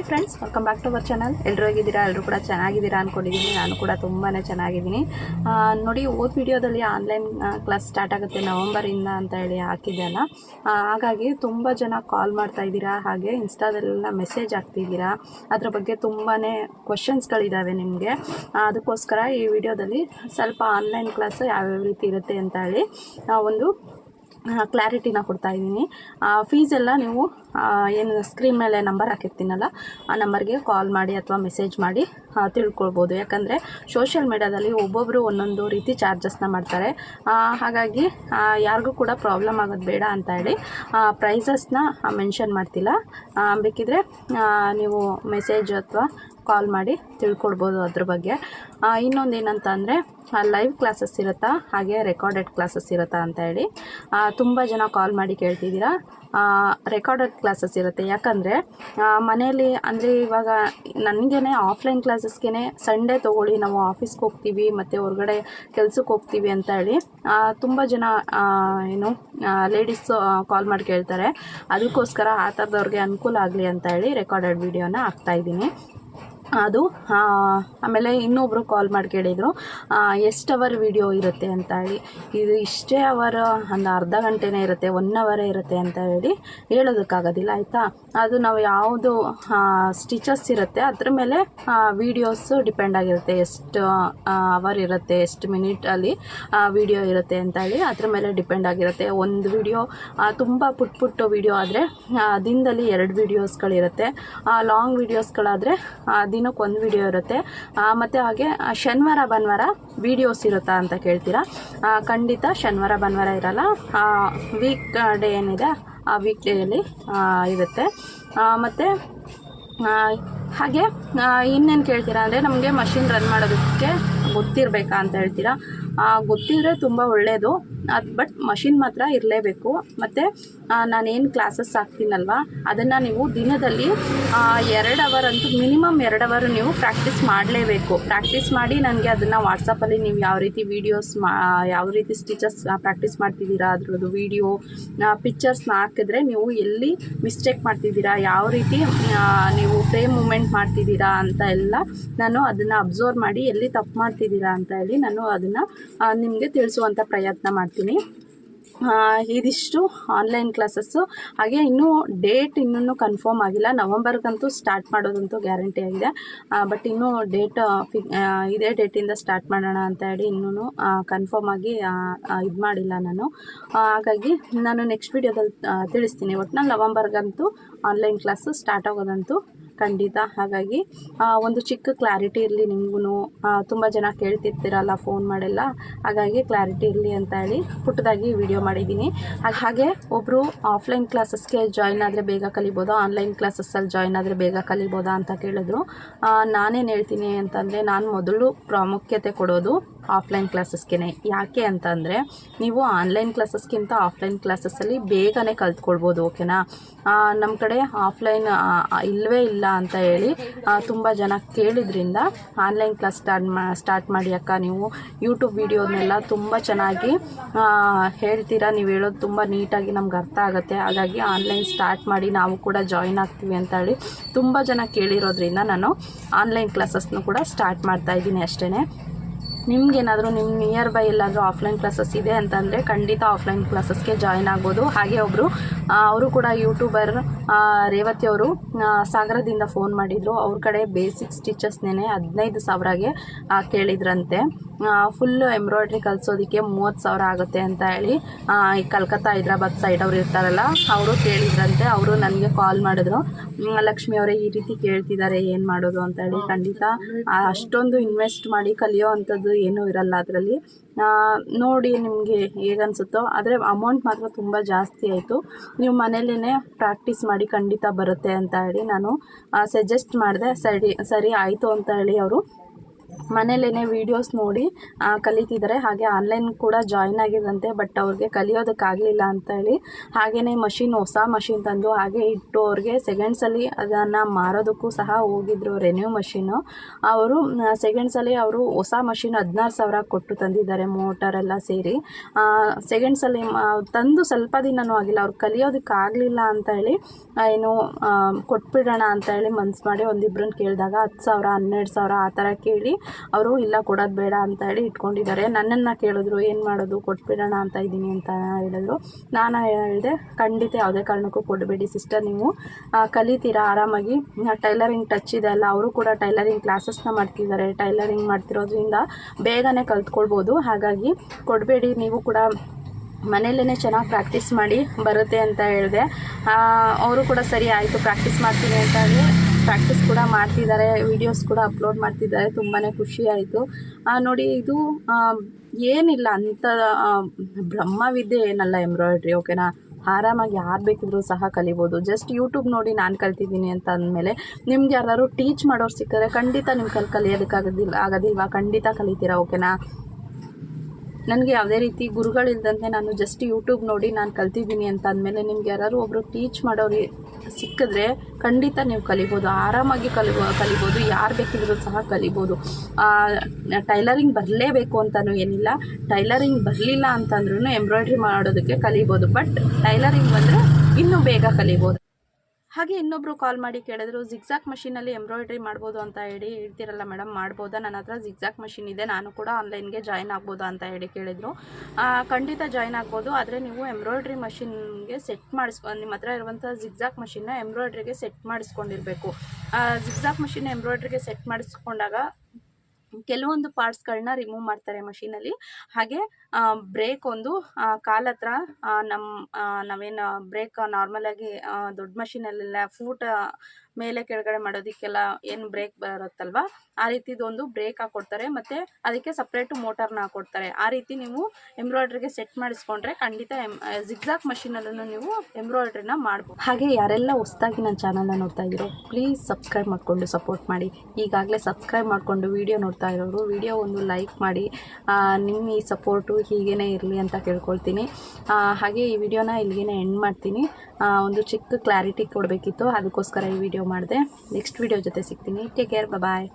Hi friends welcome back to our channel ಎಲ್ಲರೂ ಹೇಗಿದ್ದೀರಾ? ಎಲ್ಲರೂ ಕೂಡ ಚೆನ್ನಾಗಿದ್ದೀರಾ ಅಂದ್ಕೊಂಡಿದ್ದೀನಿ ನಾನು ಕೂಡ ತುಂಬಾ ಚೆನ್ನಾಗಿದ್ದೀನಿ. ನೋಡಿ ಓದ್ ವಿಡಿಯೋದಲ್ಲಿ ಆನ್ಲೈನ್ ಕ್ಲಾಸ್ ಸ್ಟಾರ್ಟ್ ಆಗುತ್ತೆ ನವಂಬರಿಂದ ಅಂತ ಹೇಳಿ ಹಾಕಿದ್ದೆ ಅಲ್ಲ. ಹಾಗಾಗಿ ತುಂಬ ಜನ ಕಾಲ್ ಮಾಡ್ತಾ ಇದ್ದೀರಾ? ಹಾಗೆ ಇನ್ಸ್ಟಾದಲ್ಲೆಲ್ಲ ಮೆಸೇಜ್ ಹಾಕ್ತಿದ್ದೀರಾ? ಅದ್ರ ಬಗ್ಗೆ ತುಂಬಾ ಕ್ವಶನ್ಸ್ಗಳಿದ್ದಾವೆ ನಿಮಗೆ. ಅದಕ್ಕೋಸ್ಕರ ಈ ವಿಡಿಯೋದಲ್ಲಿ ಸ್ವಲ್ಪ ಆನ್ಲೈನ್ ಕ್ಲಾಸ್ ಯಾವ್ಯಾವ ರೀತಿ ಇರುತ್ತೆ ಅಂತ ಹೇಳಿ ಒಂದು ಕ್ಲಾರಿಟಿನ ಕೊಡ್ತಾ ಇದ್ದೀನಿ. ಫೀಸ್ ಎಲ್ಲ ನೀವು ಏನು ಸ್ಕ್ರೀನ್ ಮೇಲೆ ನಂಬರ್ ಹಾಕಿರ್ತೀನಲ್ಲ, ಆ ನಂಬರ್ಗೆ ಕಾಲ್ ಮಾಡಿ ಅಥವಾ ಮೆಸೇಜ್ ಮಾಡಿ ತಿಳ್ಕೊಳ್ಬೋದು. ಯಾಕಂದರೆ ಸೋಷಿಯಲ್ ಮೀಡ್ಯಾದಲ್ಲಿ ಒಬ್ಬೊಬ್ಬರು ಒಂದೊಂದು ರೀತಿ ಚಾರ್ಜಸ್ನ ಮಾಡ್ತಾರೆ. ಹಾಗಾಗಿ ಯಾರಿಗೂ ಕೂಡ ಪ್ರಾಬ್ಲಮ್ ಆಗೋದು ಬೇಡ ಅಂತ ಹೇಳಿ ಪ್ರೈಸಸ್ನ ಮೆನ್ಷನ್ ಮಾಡ್ತಿಲ್ಲ. ಬೇಕಿದ್ರೆ ನೀವು ಮೆಸೇಜ್ ಅಥವಾ ಕಾಲ್ ಮಾಡಿ ತಿಳ್ಕೊಳ್ಬೋದು ಅದ್ರ ಬಗ್ಗೆ. ಇನ್ನೊಂದು ಏನಂತ ಅಂದರೆ ಲೈವ್ ಕ್ಲಾಸಸ್ ಇರುತ್ತಾ? ಹಾಗೆ ರೆಕಾರ್ಡೆಡ್ ಕ್ಲಾಸಸ್ ಇರುತ್ತಾ ಅಂತ ಹೇಳಿ. ತುಂಬ ಜನ ಕಾಲ್ ಮಾಡಿ ಕೇಳ್ತಿದ್ದೀರಾ? ರೆಕಾರ್ಡೆಡ್ ಕ್ಲಾಸಸ್ ಇರುತ್ತೆ. ಯಾಕಂದರೆ ಮನೆಯಲ್ಲಿ ಅಂದರೆ ಇವಾಗ ನನಗೇ ಆಫ್ಲೈನ್ ಕ್ಲಾಸಸ್ಗೇ ಸಂಡೇ ತೊಗೊಳ್ಳಿ, ನಾವು ಆಫೀಸ್ಗೆ ಹೋಗ್ತೀವಿ, ಮತ್ತು ಹೊರಗಡೆ ಕೆಲ್ಸಕ್ಕೆ ಹೋಗ್ತೀವಿ ಅಂತ ಹೇಳಿ ತುಂಬ ಜನ ಏನು ಲೇಡೀಸು ಕಾಲ್ ಮಾಡಿ ಕೇಳ್ತಾರೆ. ಅದಕ್ಕೋಸ್ಕರ ಆ ಥರದವ್ರಿಗೆ ಅನುಕೂಲ ಆಗಲಿ ಅಂತ ಹೇಳಿ ರೆಕಾರ್ಡೆಡ್ ವಿಡಿಯೋನ ಹಾಕ್ತಾಯಿದ್ದೀನಿ ಅದು ಆಮೇಲೆ ಇನ್ನೊಬ್ಬರು ಕಾಲ್ ಮಾಡಿ ಕೇಳಿದರು ಎಷ್ಟು ಅವರ್ ವಿಡಿಯೋ ಇರುತ್ತೆ ಅಂತ ಹೇಳಿ. ಇದು ಇಷ್ಟೇ ಅವರ್ ಒಂದು ಅರ್ಧ ಗಂಟೆನೇ ಇರುತ್ತೆ ಒನ್ ಅವರೇ ಇರುತ್ತೆ ಅಂತ ಹೇಳಿ ಹೇಳೋದಕ್ಕಾಗೋದಿಲ್ಲ, ಆಯಿತಾ? ಅದು ನಾವು ಯಾವುದು ಸ್ಟಿಚಸ್ ಇರುತ್ತೆ, ಅದ್ರ ಮೇಲೆ ವೀಡಿಯೋಸು ಡಿಪೆಂಡ್ ಆಗಿರುತ್ತೆ, ಎಷ್ಟು ಅವರ್ ಇರುತ್ತೆ, ಎಷ್ಟು ಮಿನಿಟಲ್ಲಿ ವಿಡಿಯೋ ಇರುತ್ತೆ ಅಂತ ಹೇಳಿ ಅದ್ರ ಮೇಲೆ ಡಿಪೆಂಡ್ ಆಗಿರುತ್ತೆ. ಒಂದು ವಿಡಿಯೋ ತುಂಬ ಪುಟ್ ಪುಟ್ಟು ವಿಡಿಯೋ ಆದರೆ ದಿನದಲ್ಲಿ ಎರಡು ವೀಡಿಯೋಸ್ಗಳಿರುತ್ತೆ ಲಾಂಗ್ ವೀಡಿಯೋಸ್ಗಳಾದರೆ ದಿನಕ್ಕೆ ಒಂದು ವಿಡಿಯೋ ಇರುತ್ತೆ. ಮತ್ತು ಹಾಗೆ ಶನಿವಾರ, ಭಾನುವಾರ ವೀಡಿಯೋಸ್ ಇರುತ್ತಾ ಅಂತ ಕೇಳ್ತೀರಾ? ಖಂಡಿತ ಶನಿವಾರ, ಭಾನುವಾರ ಇರಲ್ಲ. ವೀಕ್ ಡೇ ಏನಿದೆ, ಆ ವೀಕ್ ಡೇಯಲ್ಲಿ ಇರುತ್ತೆ. ಮತ್ತು ಹಾಗೆ ಇನ್ನೇನು ಕೇಳ್ತೀರಾ ಅಂದರೆ ನಮಗೆ ಮಷಿನ್ ರನ್ ಮಾಡೋದಕ್ಕೆ ಗೊತ್ತಿರಬೇಕಾ ಅಂತ ಹೇಳ್ತೀರಾ? ಗೊತ್ತಿದ್ರೆ ತುಂಬ ಒಳ್ಳೆಯದು ಅದು ಬಟ್ ಮಷಿನ್ ಮಾತ್ರ ಇರಲೇಬೇಕು. ಮತ್ತು ನಾನೇನು ಕ್ಲಾಸಸ್ ಹಾಕ್ತೀನಲ್ವ, ಅದನ್ನು ನೀವು ದಿನದಲ್ಲಿ ಎರಡು ಅವರ್ ಅಂತೂ ಮಿನಿಮಮ್ ಎರಡು ಅವರ್ ನೀವು ಪ್ರಾಕ್ಟೀಸ್ ಮಾಡಲೇಬೇಕು. ಪ್ರಾಕ್ಟೀಸ್ ಮಾಡಿ ನನಗೆ ಅದನ್ನು ವಾಟ್ಸಪ್ಪಲ್ಲಿ ನೀವು ಯಾವ ರೀತಿ ವೀಡಿಯೋಸ್ ಮಾ, ಯಾವ ರೀತಿ ಸ್ಟಿಚಸ್ ಪ್ರಾಕ್ಟೀಸ್ ಮಾಡ್ತಿದ್ದೀರಾ, ಅದರದ್ದು ವೀಡಿಯೋ ಪಿಕ್ಚರ್ಸ್ನ ಹಾಕಿದ್ರೆ ನೀವು ಎಲ್ಲಿ ಮಿಸ್ಟೇಕ್ ಮಾಡ್ತಿದ್ದೀರಾ, ಯಾವ ರೀತಿ ನೀವು ಫ್ರೇಮ್ ಮೂಮೆಂಟ್ ಮಾಡ್ತಿದ್ದೀರಾ ಅಂತ ಎಲ್ಲ ನಾನು ಅದನ್ನು ಅಬ್ಸರ್ವ್ ಮಾಡಿ ಎಲ್ಲಿ ತಪ್ಪು ಮಾಡ್ತಿದ್ದೀರಾ ಅಂತ ಹೇಳಿ ನಾನು ಅದನ್ನು ನಿಮಗೆ ತಿಳಿಸುವಂಥ ಪ್ರಯತ್ನ ಮಾಡ್ತೀನಿ. ಆ, ಇದಿಷ್ಟು ಆನ್ಲೈನ್ ಕ್ಲಾಸಸ್ಸು ಹಾಗೆ ಇನ್ನೂ ಡೇಟ್ ಇನ್ನೂ ಕನ್ಫರ್ಮ್ ಆಗಿಲ್ಲ. ನವಂಬರ್ಗಂತೂ ಸ್ಟಾರ್ಟ್ ಮಾಡೋದಂತೂ ಗ್ಯಾರಂಟಿ ಆಗಿದೆ. ಬಟ್ ಇನ್ನೂ ಡೇಟ್ ಫಿ ಇದೇ ಡೇಟಿಂದ ಸ್ಟಾರ್ಟ್ ಮಾಡೋಣ ಅಂತ ಹೇಳಿ ಇನ್ನೂ ಕನ್ಫರ್ಮ್ ಆಗಿ ಇದು ಮಾಡಿಲ್ಲ ನಾನು. ಹಾಗಾಗಿ ನಾನು ನೆಕ್ಸ್ಟ್ ವೀಡಿಯೋದಲ್ಲಿ ತಿಳಿಸ್ತೀನಿ. ಒಟ್ನಲ್ಲಿ ನವಂಬರ್ಗಂತೂ ಆನ್ಲೈನ್ ಕ್ಲಾಸು ಸ್ಟಾರ್ಟ್ ಆಗೋದಂತೂ ಖಂಡಿತ. ಹಾಗಾಗಿ ಒಂದು ಚಿಕ್ಕ ಕ್ಲಾರಿಟಿ ಇರಲಿ ನಿಮಗೂ ತುಂಬ ಜನ ಕೇಳ್ತಿರ್ತೀರಲ್ಲ ಫೋನ್ ಮಾಡೆಲ್ಲ. ಹಾಗಾಗಿ ಕ್ಲಾರಿಟಿ ಇರಲಿ ಅಂತ ಹೇಳಿ ಪುಟ್ಟದಾಗಿ ವಿಡಿಯೋ ಮಾಡಿದ್ದೀನಿ. ಹಾಗ್- ಒಬ್ಬರು ಆಫ್ಲೈನ್ ಕ್ಲಾಸಸ್ಗೆ ಜಾಯ್ನ್ ಆದರೆ ಬೇಗ ಕಲಿಬೋದಾ ಆನ್ಲೈನ್ ಕ್ಲಾಸಸ್ಸಲ್ಲಿ ಜಾಯ್ನ್ ಆದರೆ ಬೇಗ ಕಲಿಬೋದಾ ಅಂತ ಕೇಳಿದ್ರು. ನಾನೇನು ಹೇಳ್ತೀನಿ ಅಂತಂದರೆ, ನಾನು ಮೊದಲು ಪ್ರಾಮುಖ್ಯತೆ ಕೊಡೋದು ಆಫ್ಲೈನ್ ಕ್ಲಾಸಸ್ಗೆ ಯಾಕೆ ಅಂತಂದರೆ, ನೀವು ಆನ್ಲೈನ್ ಕ್ಲಾಸಸ್ಗಿಂತ ಆಫ್ಲೈನ್ ಕ್ಲಾಸಸ್ಸಲ್ಲಿ ಬೇಗನೆ ಕಲ್ತ್ಕೊಳ್ಬೋದು ಓಕೆನಾ ನಮ್ಮ ಕಡೆ ಆಫ್ಲೈನ್ ಇಲ್ಲವೇ ಇಲ್ಲ ಅಂತ ಹೇಳಿ ತುಂಬ ಜನ ಕೇಳಿದ್ರಿಂದ ಆನ್ಲೈನ್ ಕ್ಲಾಸ್ ಸ್ಟಾರ್ಟ್ ಮಾ ಸ್ಟಾರ್ಟ್ ಮಾಡಿ ಅಕ್ಕ, ನೀವು ಯೂಟ್ಯೂಬ್ ವೀಡಿಯೋನೆಲ್ಲ ತುಂಬ ಚೆನ್ನಾಗಿ ಹೇಳ್ತೀರಾ? ನೀವು ಹೇಳೋದು ತುಂಬ ನೀಟಾಗಿ ನಮ್ಗೆ ಅರ್ಥ ಆಗುತ್ತೆ. ಹಾಗಾಗಿ ಆನ್ಲೈನ್ ಸ್ಟಾರ್ಟ್ ಮಾಡಿ ನಾವು ಕೂಡ ಜಾಯಿನ್ ಆಗ್ತೀವಿ ಅಂತ ಹೇಳಿ ತುಂಬ ಜನ ಕೇಳಿರೋದ್ರಿಂದ ನಾನು ಆನ್ಲೈನ್ ಕ್ಲಾಸಸ್ನು ಕೂಡ ಸ್ಟಾರ್ಟ್ ಮಾಡ್ತಾ ಇದ್ದೀನಿ ಅಷ್ಟೇ ನಿಮ್ಗೇನಾದರೂ ನಿಮ್ಮ ನಿಯರ್ ಬೈ ಎಲ್ಲಾದರೂ ಆಫ್ಲೈನ್ ಕ್ಲಾಸಸ್ ಇದೆ ಅಂತಂದರೆ ಖಂಡಿತ ಆಫ್ಲೈನ್ ಕ್ಲಾಸಸ್ಗೆ ಜಾಯ್ನ್ ಆಗ್ಬೋದು. ಹಾಗೆ ಒಬ್ಬರು ಅವರು ಕೂಡ ಯೂಟ್ಯೂಬರ್ ರೇವತಿ ಅವರು ಸಾಗರದಿಂದ ಫೋನ್ ಮಾಡಿದರು. ಅವ್ರ ಕಡೆ ಬೇಸಿಕ್ ಸ್ಟಿಚಸ್ನೇ ಹದಿನೈದು ಸಾವಿರಗೆ ಕೇಳಿದ್ರಂತೆ. ಫುಲ್ಲು ಎಂಬ್ರಾಯ್ಡ್ರಿ ಕಲಿಸೋದಕ್ಕೆ ಮೂವತ್ತು ಸಾವಿರ ಆಗುತ್ತೆ ಅಂತ ಹೇಳಿ ಈ ಕಲ್ಕತ್ತಾ ಹೈದ್ರಾಬಾದ್ ಸೈಡ್ ಅವ್ರು ಇರ್ತಾರಲ್ಲ ಅವರು ಕೇಳಿದ್ರಂತೆ ಅವರು ನನಗೆ ಕಾಲ್ ಮಾಡಿದ್ರು. "ಹ್ಮ್, ಲಕ್ಷ್ಮಿ ಅವರೇ ಈ ರೀತಿ ಕೇಳ್ತಿದ್ದಾರೆ ಏನು ಮಾಡೋದು ಅಂತ ಹೇಳಿ. ಖಂಡಿತ ಅಷ್ಟೊಂದು ಇನ್ವೆಸ್ಟ್ ಮಾಡಿ ಕಲಿಯೋ ಅಂಥದ್ದು ಏನೂ ಇರಲ್ಲ ಅದರಲ್ಲಿ. ನೋಡಿ ನಿಮಗೆ ಹೇಗನ್ಸುತ್ತೋ ಆದರೆ ಅಮೌಂಟ್ ಮಾತ್ರ ತುಂಬ ಜಾಸ್ತಿ ಆಯಿತು. ನೀವು ಮನೇಲೇ ಪ್ರಾಕ್ಟೀಸ್ ಮಾಡಿ ಖಂಡಿತ ಬರುತ್ತೆ ಅಂತ ಹೇಳಿ ನಾನು ಸಜೆಸ್ಟ್ ಮಾಡಿದೆ ಸರಿ ಸರಿ ಆಯಿತು ಅಂತ ಹೇಳಿ ಅವರು. ಮನೇಲೇ ವೀಡಿಯೋಸ್ ನೋಡಿ ಕಲಿತಿದ್ದಾರೆ. ಹಾಗೆ ಆನ್ಲೈನ್ ಕೂಡ ಜಾಯ್ನ್ ಆಗಿದ್ದಂತೆ ಬಟ್ ಅವ್ರಿಗೆ ಕಲಿಯೋದಕ್ಕಾಗಲಿಲ್ಲ ಅಂತೇಳಿ ಹಾಗೆಯೇ ಮಷಿನ್ ಹೊಸ ಮಷಿನ್ ತಂದು ಹಾಗೆ ಇಟ್ಟು ಅವ್ರಿಗೆ ಸೆಕೆಂಡ್ಸಲ್ಲಿ ಅದನ್ನು ಮಾರೋದಕ್ಕೂ ಸಹ ಹೋಗಿದ್ರು ರೆನ್ಯೂ ಮಷೀನು ಅವರು ಸೆಕೆಂಡ್ಸಲ್ಲಿ ಅವರು ಹೊಸ ಮಷಿನ್ ಹದಿನಾರು ಸಾವಿರ ಕೊಟ್ಟು ತಂದಿದ್ದಾರೆ ಮೋಟರೆಲ್ಲ ಸೇರಿ. ಸೆಕೆಂಡ್ಸಲ್ಲಿ ತಂದು ಸ್ವಲ್ಪ ದಿನವೂ ಆಗಿಲ್ಲ. ಅವ್ರು ಕಲಿಯೋದಕ್ಕಾಗಲಿಲ್ಲ ಅಂತ ಹೇಳಿ ಏನು ಕೊಟ್ಬಿಡೋಣ ಅಂತ ಹೇಳಿ ಮನ್ಸು ಮಾಡಿ ಒಂದಿಬ್ರನ್ನ ಕೇಳಿದಾಗ ಹತ್ತು ಸಾವಿರ, ಹನ್ನೆರಡು ಸಾವಿರ ಆ ಥರ ಕೇಳಿ ಅವರು, ಇಲ್ಲ, ಕೊಡೋದು ಬೇಡ ಅಂತ ಹೇಳಿ ಇಟ್ಕೊಂಡಿದ್ದಾರೆ. ನನ್ನನ್ನು ಕೇಳಿದ್ರು, ಏನು ಮಾಡೋದು? ಕೊಟ್ಬಿಡೋಣ ಅಂತ ಇದ್ದೀನಿ ಅಂತ ಹೇಳಿದ್ರು. ನಾನು ಹೇಳಿದೆ, ಖಂಡಿತ ಯಾವುದೇ ಕಾರಣಕ್ಕೂ ಕೊಡಬೇಡಿ ಸಿಸ್ಟರ್, ನೀವು ಕಲಿತೀರಾ ಆರಾಮಾಗಿ. ಟೈಲರಿಂಗ್ ಟಚ್ ಇದೆ ಅಲ್ಲ, ಅವರು ಕೂಡ ಟೈಲರಿಂಗ್ ಕ್ಲಾಸಸ್ನ ಮಾಡ್ತಿದ್ದಾರೆ. ಟೈಲರಿಂಗ್ ಮಾಡ್ತಿರೋದ್ರಿಂದ ಬೇಗನೆ ಕಲ್ತ್ಕೊಳ್ಬೋದು. ಹಾಗಾಗಿ ಕೊಡಬೇಡಿ, ನೀವು ಕೂಡ ಮನೆಯಲ್ಲೇ ಚೆನ್ನಾಗಿ ಪ್ರಾಕ್ಟೀಸ್ ಮಾಡಿ ಬರುತ್ತೆ ಅಂತ ಹೇಳಿದೆ. ಅವರು ಕೂಡ ಸರಿ, ಆಯಿತು, ಪ್ರಾಕ್ಟೀಸ್ ಮಾಡ್ತೀನಿ ಅಂತ ಹೇಳಿ ಪ್ರಾಕ್ಟೀಸ್ ಕೂಡ ಮಾಡ್ತಿದ್ದಾರೆ ವಿಡಿಯೋಸ್ ಕೂಡ ಅಪ್ಲೋಡ್ ಮಾಡ್ತಿದ್ದಾರೆ ತುಂಬಾ ಖುಷಿ ಆಯಿತು. ನೋಡಿ ಇದು ಏನಿಲ್ಲ ಅಂಥ ಬ್ರಹ್ಮವಿದ್ಯೆ ಏನಲ್ಲ ಎಂಬ್ರಾಯ್ಡ್ರಿ ಓಕೆನಾ ಆರಾಮಾಗಿ ಯಾರು ಬೇಕಿದ್ರೂ ಸಹ ಕಲಿಬೋದು. ಜಸ್ಟ್ ಯೂಟ್ಯೂಬ್ ನೋಡಿ ನಾನು ಕಲ್ತಿದ್ದೀನಿ ಅಂತ ಅಂದಮೇಲೆ ನಿಮ್ಗೆ ಯಾರು ಟೀಚ್ ಮಾಡೋರು ಸಿಕ್ಕರೆ ಖಂಡಿತ ನಿಮ್ಮ ಕಲ್ ಕಲಿಯೋದಕ್ಕಾಗೋದಿಲ್ಲ ಆಗೋದಿಲ್ವಾ? ಖಂಡಿತ ಕಲಿತೀರಾ ಓಕೆನಾ ನನಗೆ ಯಾವುದೇ ರೀತಿ ಗುರುಗಳಿಲ್ದಂತೆ ನಾನು ಜಸ್ಟ್ ಯೂಟ್ಯೂಬ್ ನೋಡಿ ನಾನು ಕಲ್ತಿದ್ದೀನಿ ಅಂತ ಅಂದಮೇಲೆ ನಿಮ್ಗೆ ಯಾರಾದ್ರು ಒಬ್ಬರು ಟೀಚ್ ಮಾಡೋರು ಸಿಕ್ಕಿದ್ರೆ ಖಂಡಿತ ನೀವು ಕಲಿಬೋದು. ಆರಾಮಾಗಿ ಕಲಿ ಕಲಿಬೋದು. ಯಾರು ಬೇಕಿದ್ರೂ ಸಹ ಕಲಿಬೋದು. ಟೈಲರಿಂಗ್ ಬರಲೇಬೇಕು ಅಂತಲೂ ಏನಿಲ್ಲ. ಟೈಲರಿಂಗ್ ಬರಲಿಲ್ಲ ಅಂತಂದ್ರೂ ಎಂಬ್ರಾಯ್ಡ್ರಿ ಮಾಡೋದಕ್ಕೆ ಕಲಿಬೋದು. ಬಟ್ ಟೈಲರಿಂಗ್ ಬಂದರೆ ಇನ್ನೂ ಬೇಗ ಕಲಿಬೋದು. ಹಾಗೆ ಇನ್ನೊಬ್ರು ಕಾಲ್ ಮಾಡಿ ಕೇಳಿದ್ರು ಜಿಗ್ಜಾಕ್ ಮಷೀನಲ್ಲಿ ಎಂಬ್ರಾಯ್ಡ್ರಿ ಮಾಡ್ಬೋದು ಅಂತ ಹೇಳಿ ಹೇಳ್ತಿರಲ್ಲ ಮೇಡಮ್ ಮಾಡ್ಬೋದಾ? ನನ್ನ ಹತ್ರ ಜಿಗ್ಜಾಕ್ ಮಷಿನ್ ಇದೆ, ನಾನು ಕೂಡ ಆನ್ಲೈನ್ಗೆ ಜಾಯ್ನ್ ಆಗ್ಬೋದಾ? ಅಂತ ಹೇಳಿ ಕೇಳಿದ್ರು. ಖಂಡಿತ ಜಾಯ್ನ್ ಆಗ್ಬೋದು, ಆದರೆ ನೀವು ಎಂಬ್ರಾಯ್ಡ್ರಿ ಮಷಿನ್ಗೆ ಸೆಟ್ ಮಾಡಿಸ್ಕೊ, ನಿಮ್ಮ ಹತ್ರ ಇರುವಂಥ ಜಿಗ್ಜಾಕ್ ಮಷಿನ್ನ ಎಂಬ್ರಾಯ್ಡ್ರಿಗೆ ಸೆಟ್ ಮಾಡಿಸ್ಕೊಂಡಿರಬೇಕು. ಜಿಗ್ಜಾಕ್ ಮಷಿನ್ ಎಂಬ್ರಾಯ್ಡ್ರಿಗೆ ಸೆಟ್ ಮಾಡಿಸ್ಕೊಂಡಾಗ ಕೆಲವೊಂದು ಪಾರ್ಟ್ಸ್ಗಳನ್ನ ರಿಮೂವ್ ಮಾಡ್ತಾರೆ ಮಷೀನಲ್ಲಿ ಹಾಗೆ ಬ್ರೇಕ್ ಒಂದು ಕಾಲ ಹತ್ರ ನಮ್ಮ ನಾವೇನು ಬ್ರೇಕ್ ನಾರ್ಮಲಾಗಿ ದೊಡ್ಡ ಮಷೀನಲ್ಲೆಲ್ಲ ಫೂಟ್ ಮೇಲೆ ಕೆಳಗಡೆ ಮಾಡೋದಕ್ಕೆಲ್ಲ ಏನು ಬ್ರೇಕ್ ಬರುತ್ತಲ್ವಾ? ಆ ರೀತಿದು ಒಂದು ಬ್ರೇಕ್ ಹಾಕ್ಕೊಡ್ತಾರೆ ಮತ್ತು ಅದಕ್ಕೆ ಸಪ್ರೇಟು ಮೋಟರ್ನ ಹಾಕ್ಕೊಡ್ತಾರೆ ಆ ರೀತಿ ನೀವು ಎಂಬ್ರಾಯ್ಡ್ರಿಗೆ ಸೆಟ್ ಮಾಡಿಸ್ಕೊಂಡ್ರೆ ಖಂಡಿತ ಎಂ ಜಿಗ್ಜಾಕ್ ಮಷೀನಲ್ಲೂ ನೀವು ಎಂಬ್ರಾಯ್ಡ್ರಿನ ಮಾಡ್ಬೋದು. ಹಾಗೆ ಯಾರೆಲ್ಲ ಹೊಸ್ದಾಗಿ ನನ್ನ ಚಾನಲ್ನ ನೋಡ್ತಾ ಇದ್ದೀರೋ ಪ್ಲೀಸ್ ಸಬ್ಸ್ಕ್ರೈಬ್ ಮಾಡಿಕೊಂಡು ಸಪೋರ್ಟ್ ಮಾಡಿ. ಈಗಾಗಲೇ ಸಬ್ಸ್ಕ್ರೈಬ್ ಮಾಡಿಕೊಂಡು ವಿಡಿಯೋ ನೋಡ್ತಾ ಇರೋರು ವಿಡಿಯೋ ಒಂದು ಲೈಕ್ ಮಾಡಿ. ನಿಮ್ಮ ಈ ಸಪೋರ್ಟು ಹೀಗೇ ಇರಲಿ ಅಂತ ಕೇಳ್ಕೊಳ್ತೀನಿ. ಹಾಗೆ ಈ ವಿಡಿಯೋನ ಇಲ್ಲಿಗೆ ಎಂಡ್ ಮಾಡ್ತೀನಿ. ಒಂದು ಚಿಕ್ಕ ಕ್ಲಾರಿಟಿ ಕೊಡಬೇಕಿತ್ತು. ಅದಕ್ಕೋಸ್ಕರ ಈ ವಿಡಿಯೋ ಮಾಡಿದೆ ನೆಕ್ಸ್ಟ್ ವಿಡಿಯೋ ಜೊತೆ ಸಿಗ್ತೀನಿ ಟೇಕ್ ಕೇರ್ ಬಾಯ್